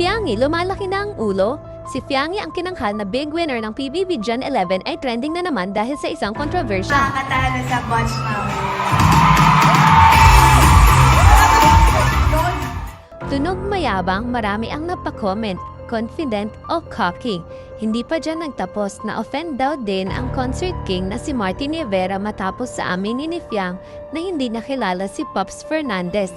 Fiangi lumalaki na ang ulo. Si Fiangi ang kinanghal na big winner ng PBB Gen 11 ay trending na naman dahil sa isang kontrobersya. Makakatalo sa Botch. Tunog mayabang, marami ang napakomment, confident o cocky. Hindi pa dyan nagtapos na offend daw din ang concert king na si Martin Rivera matapos sa amin ni Fiang na hindi nakilala si Pops Fernandez.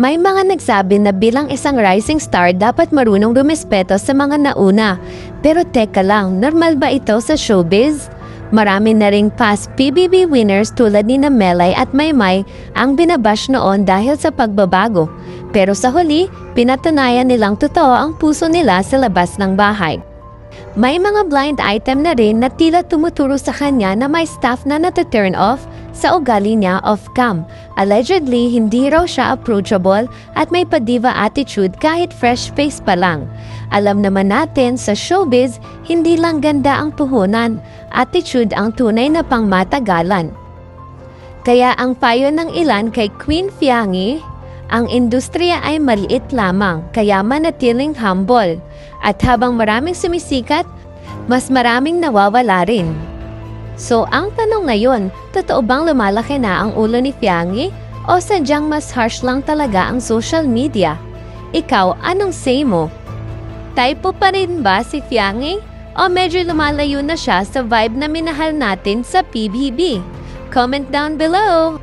May mga nagsabi na bilang isang rising star dapat marunong rumispeto sa mga nauna. Pero teka lang, normal ba ito sa showbiz? Marami na ring past PBB winners tulad ni na Melay at Maymay ang binabash noon dahil sa pagbabago. Pero sa huli, pinatunayan nilang totoo ang puso nila sa labas ng bahay. May mga blind item na rin na tila tumuturo sa kanya na may staff na nata-turn off sa ugali niya off-cam. Allegedly, hindi raw siya approachable at may padiva attitude kahit fresh face pa lang. Alam naman natin sa showbiz, hindi lang ganda ang puhunan, attitude ang tunay na pangmatagalan. Kaya ang payo ng ilan kay Queen Fiangi, ang industriya ay maliit lamang, kaya manatiling humble. At habang maraming sumisikat, mas maraming nawawala rin. So, ang tanong ngayon, totoo bang lumalaki na ang ulo ni Fiangi? O sadyang mas harsh lang talaga ang social media? Ikaw, anong say mo? Typo pa rin ba si Fiangi? O medyo lumalayo na siya sa vibe na minahal natin sa PBB? Comment down below!